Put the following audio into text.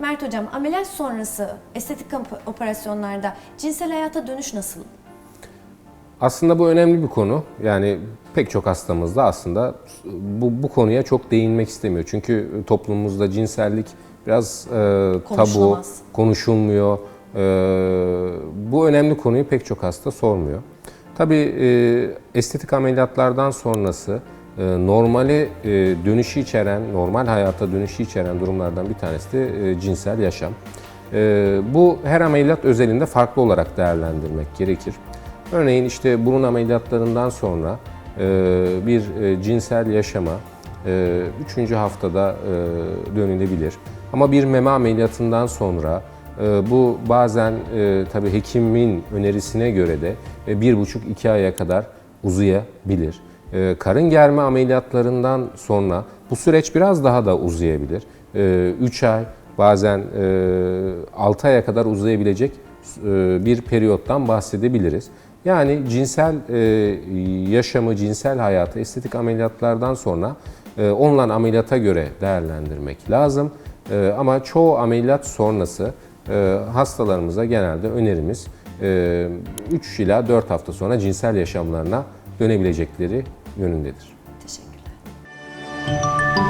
Mert Hocam ameliyat sonrası estetik op- operasyonlarda cinsel hayata dönüş nasıl? Aslında bu önemli bir konu. Yani pek çok hastamızda aslında bu, bu konuya çok değinmek istemiyor. Çünkü toplumumuzda cinsellik biraz e, tabu, konuşulmuyor. E, bu önemli konuyu pek çok hasta sormuyor. Tabii e, estetik ameliyatlardan sonrası normali e, dönüşü içeren, normal hayata dönüşü içeren durumlardan bir tanesi de e, cinsel yaşam. E, bu her ameliyat özelinde farklı olarak değerlendirmek gerekir. Örneğin işte burun ameliyatlarından sonra e, bir cinsel yaşama 3. haftada dönülebilir. Ama bir meme ameliyatından sonra bu bazen tabii hekimin önerisine göre de e, bir buçuk iki aya kadar uzayabilir. E, karın germe ameliyatlarından sonra bu süreç biraz daha da uzayabilir. 3 ay bazen 6 aya kadar uzayabilecek e, bir periyottan bahsedebiliriz. Yani cinsel e, yaşamı, cinsel hayatı estetik ameliyatlardan sonra e, olunan ameliyata göre değerlendirmek lazım. E, Ama çoğu ameliyat sonrası e, hastalarımıza genelde önerimiz 3 ila 4 hafta sonra cinsel yaşamlarına dönebilecekleri yönündedir. Teşekkürler.